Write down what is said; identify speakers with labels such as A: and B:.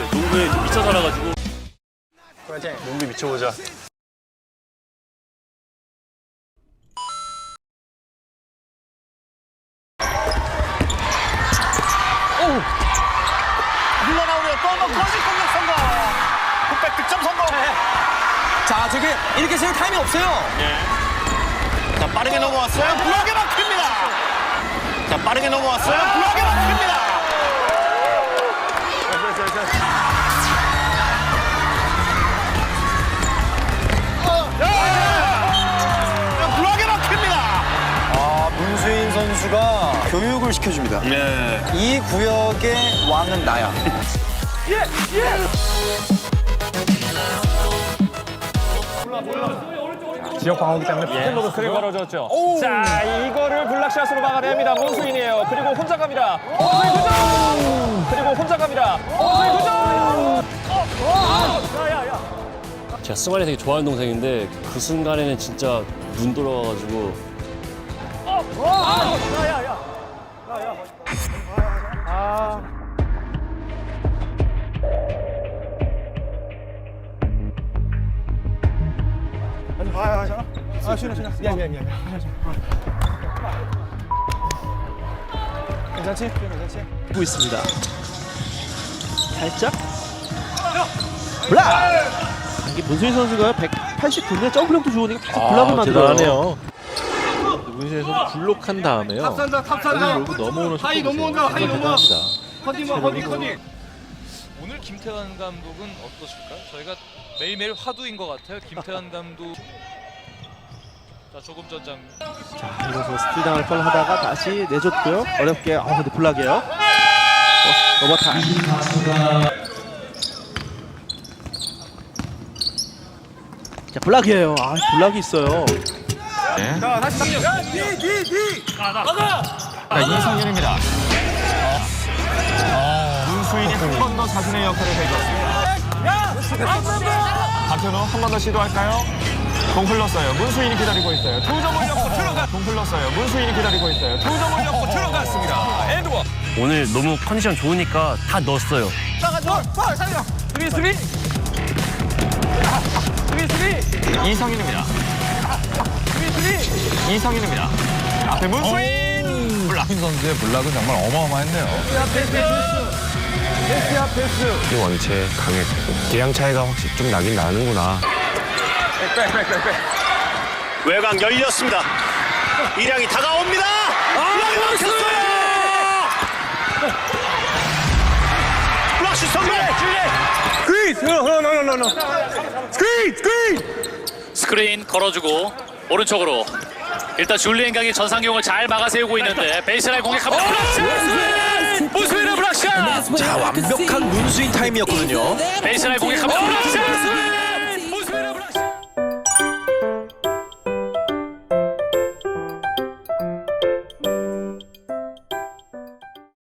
A: 농구에 미쳐 살아가지고
B: 농구 미쳐보자.
C: 흘러나오며 또한 번 거짓 공격 성공. 풋백 득점 성공.
D: 자, 저게 이렇게 쓸 타임이 없어요.
C: 자 빠르게 넘어왔어요. 블록에 막힙니다. 자 빠르게 넘어왔어요. 블록에
D: 선수가 교육을 시켜줍니다. 이 구역의 왕은 나야.
E: 지역 방어기 때문에 피켓로그 스크린 걸어줬죠. 자, 이거를 블락샷으로 막아냅니다. 문수인이에요. 그리고 혼자 갑니다. 문수인 득점! 그리고 혼자 갑니다. 문수인 득점!
A: 제가 승환이 되게 좋아하는 동생인데 그 순간에는 진짜 눈 돌아가가지고
F: 하고 있습니다. 살짝 블락! 이게 문수인 선수가 189인데 점프력도 좋으니까 계속 블락을 만들어요.
G: 선수 블록한 다음에요. 탑산다 탑산다. 그리고 넘어오는 하이 넘어온다 하이 넘어.
H: 오늘 김태환 감독은 어떠실까요? 저희가 매일매일 화두인 것 같아요. 김태환 감독. 자 조금 전 장면.
F: 자, 이래서 스틸 당할 걸 하다가 다시 내줬고요. 어렵게, 아 근데 블락이에요. 어, 오버타임. 자, 블락이에요. 아, 블락이 있어요.
C: 이상현입니다. 문수인이 한 번 더 자신의 역할을 해줬습니다. 박현우 한 번 더 시도할까요? 공 흘렀어요. 문수인이 기다리고 있어요. 두 점을 넣고 들어가. 공 흘렀어요. 문수인이 기다리고 있어요. 두 점을 넣고 들어갔습니다. 에드워.
A: 오늘 너무 컨디션 좋으니까 다 넣었어요.
E: 수비, 수비! 수비, 수비!
C: 이상현입니다. 이상현입니다. 앞에 문수인. 블락.
G: 선수의 블락은 정말 어마어마했네요.
B: 원체 강했고 기량 차이가 확실히 좀 나긴 나는구나.
C: 외곽 열렸습니다. 이량이 다가옵니다. 블락이 막혔어요. 블락슛 성공.
I: 스크린 걸어주고 오른쪽으로 일단 줄리엔 강이 전상용을 잘 막아 세우고 있는데 베이스라인 공격합니다. 블락샷! 무수인의 블락샷!
D: 자, 완벽한 문수인 타임이었거든요.
I: 베이스라인 공격합니다. 블락샷!